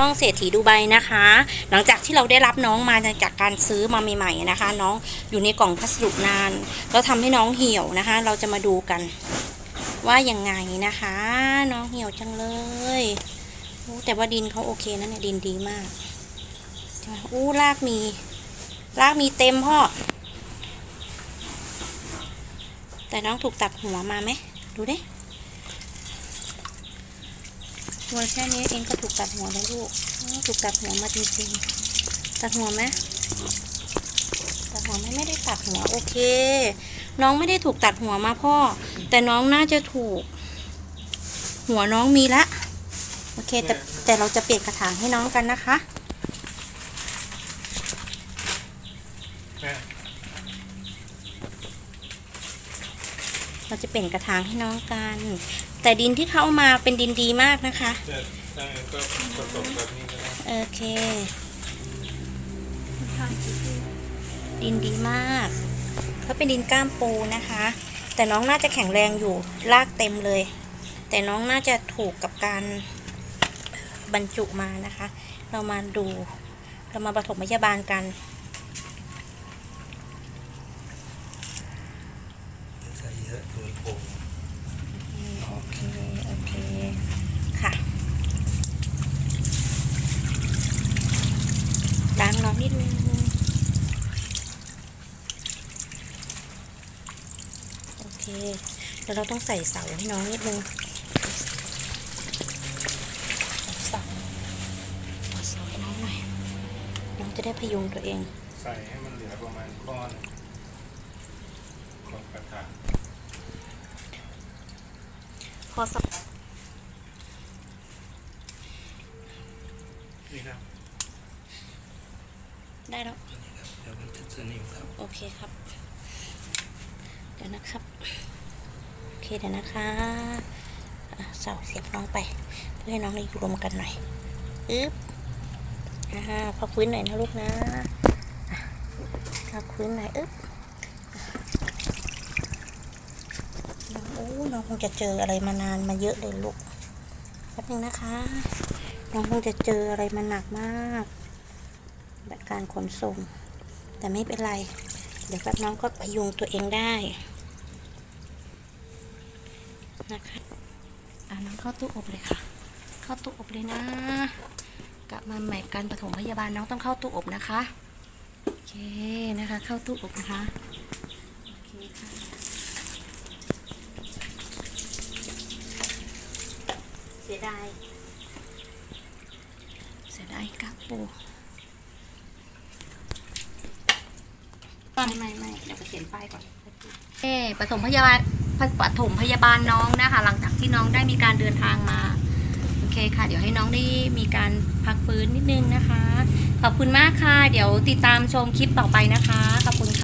น้องเศรษฐีดูไบนะคะ หลังจากที่เราได้รับน้องมาจากการซื้อมาใหม่ๆนะคะ น้องอยู่ในกล่องพัสดุนานแล้วทำให้น้องเหี่ยวนะคะ เราจะมาดูกัน ว่ายังไงนะคะ น้องเหี่ยวจังเลยโอ้แต่ว่าดินเขาโอเคนะเนี่ยดินดีมากอู้รากมีรากมีเต็มพ่อ แต่น้องถูกตัดหัวมาไหมดูดิ ตัวแค่นี้เองก็ถูกตัดหัวแล้วลูกอ้าวถูกตัดหัวมาจริงๆ ตัดหัวไหมตัดหัวไหมไม่ได้ตัดหัวโอเค น้องไม่ได้ถูกตัดหัวมาพ่อ แต่น้องน่าจะถูก หัวน้องมีละโอเค แต่แต่เราจะเปลี่ยนกระถางให้น้องกันนะคะเราจะเปลี่ยนกระถางให้น้องกัน แต่ดินที่เขาเอามาเป็นดินดีมากนะคะโอเค ดินดีมากเขาเป็นดินก้ามปูนะคะ แต่น้องน่าจะแข็งแรงอยู่รากเต็มเลย แต่น้องน่าจะถูกกับการบรรจุมานะคะ เรามาดู เรามาปฐมพยาบาลกันใส่เยอะตัวโป่ง โอเค โอเค ค่ะ ล้างน้องนิดนึง โอเคเดี๋ยวเราต้องใส่เสาให้น้องนิดนึงเสาเอาเสาให้น้องหน่อย น้องจะได้พยุงตัวเอง ใส่ให้มันเหลือประมาณก้อนของกระถาง พ อสับนี่ครับได้แล้วเดี๋ยวมันจะสนิมครับ โอเคครับ เดี๋ยวนะครับ โอเคเดี๋ยวนะคะอะเสาเสียบน้องไป เพื่อให้น้องได้อยู่รวมกันหน่อยอึ๊บอ่าพอพื้นหน่อยนะลูกนะอะพอพื้นหน่อยอึ๊บ น้องคงจะเจออะไรมานานมาเยอะเลยลูกแป๊บนึงนะคะ น้องคงจะเจออะไรมาหนักมากแบบการขนส่ง แต่ไม่เป็นไร เดี๋ยวแป๊บน้องก็พยุงตัวเองได้ นะคะอ่าน้องเข้าตู้อบเลยค่ะ เข้าตู้อบเลยนะ กลับมาใหม่การปฐมพยาบาลน้องต้องเข้าตู้อบนะคะ โอเคนะคะ เข้าตู้อบนะคะ โอเคค่ะ เสียดายเสียดายกับปูไม่ไม่ไม่เดี๋ยวไปเขียนป้ายก่อนเอ่ปฐมพยาบาลปปฐมพยาบาลน้องนะคะ หลังจากที่น้องได้มีการเดินทางมาโอเคค่ะ เดี๋ยวให้น้องได้มีการพักฟื้นนิดนึงนะคะ ขอบคุณมากค่ะ เดี๋ยวติดตามชมคลิปต่อไปนะคะขอบคุณค่ะ